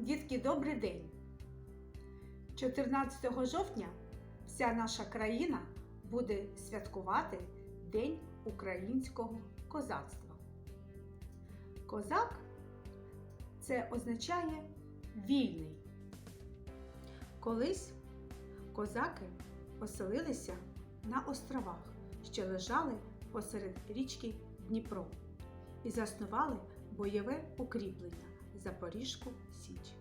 Дітки, добрий день! 14 жовтня вся наша країна буде святкувати День українського козацтва. Козак це означає вільний. Колись козаки поселилися на островах, що лежали посеред річки Дніпро, і заснували бойове укріплення Запорізьку Січ.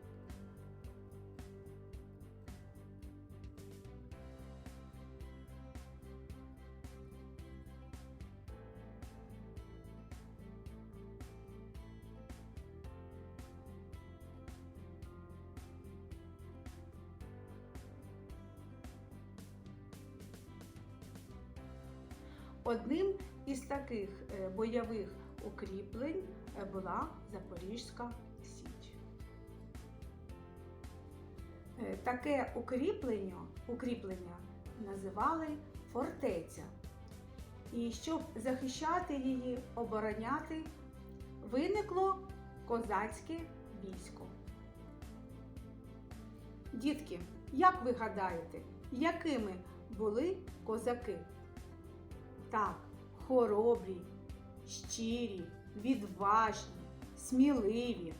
Одним із таких е, бойових укріплень е, була Запорізька Січ. Е, Таке укріплення, укріплення називали фортеця. І щоб захищати її, обороняти, виникло козацьке військо. Дітки, як ви гадаєте, якими були козаки? Так, хоробрі, щирі, відважні, сміливі.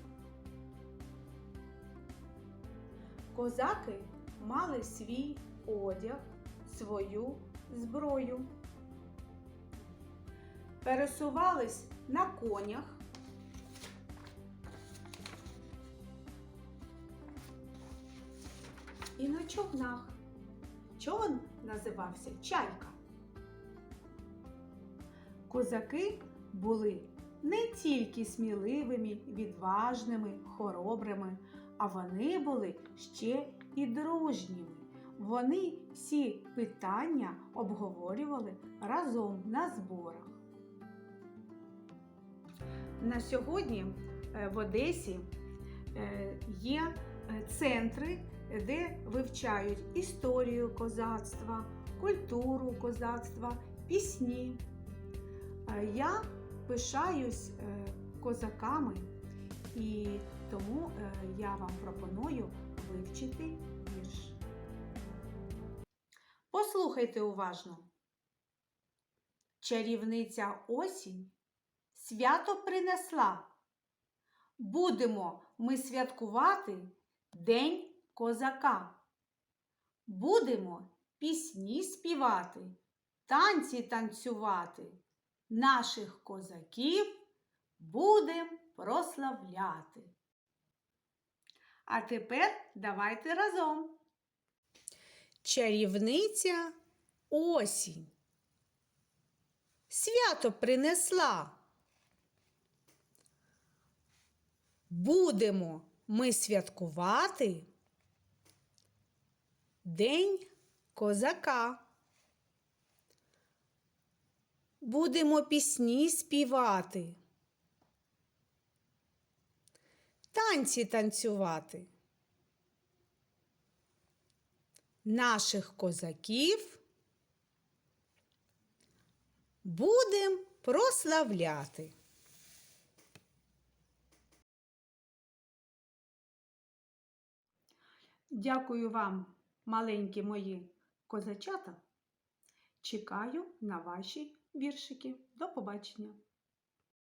Козаки мали свій одяг, свою зброю. Пересувались на конях. І на човнах. Човен називався чайка. Козаки були не тільки сміливими, відважними, хоробрими, а вони були ще і дружніми. Вони всі питання обговорювали разом на зборах. На сьогодні е, в Одесі е, є е, центри, де вивчають історію козацтва, культуру козацтва, пісні. Я пишаюсь е, козаками, і тому е, я вам пропоную вивчити вірш. Послухайте уважно. Чарівниця осінь свято принесла. Будемо ми святкувати День козака. Будемо пісні співати, танці танцювати наших козаків будем прославляти. А тепер давайте разом. Чарівниця осінь. Свято принесла. Будемо ми святкувати День козака. Будемо пісні співати, танці танцювати. Наших козаків будем прославляти. Дякую вам, маленькі мої козачата. Чекаю на ваші віршики. До побачення!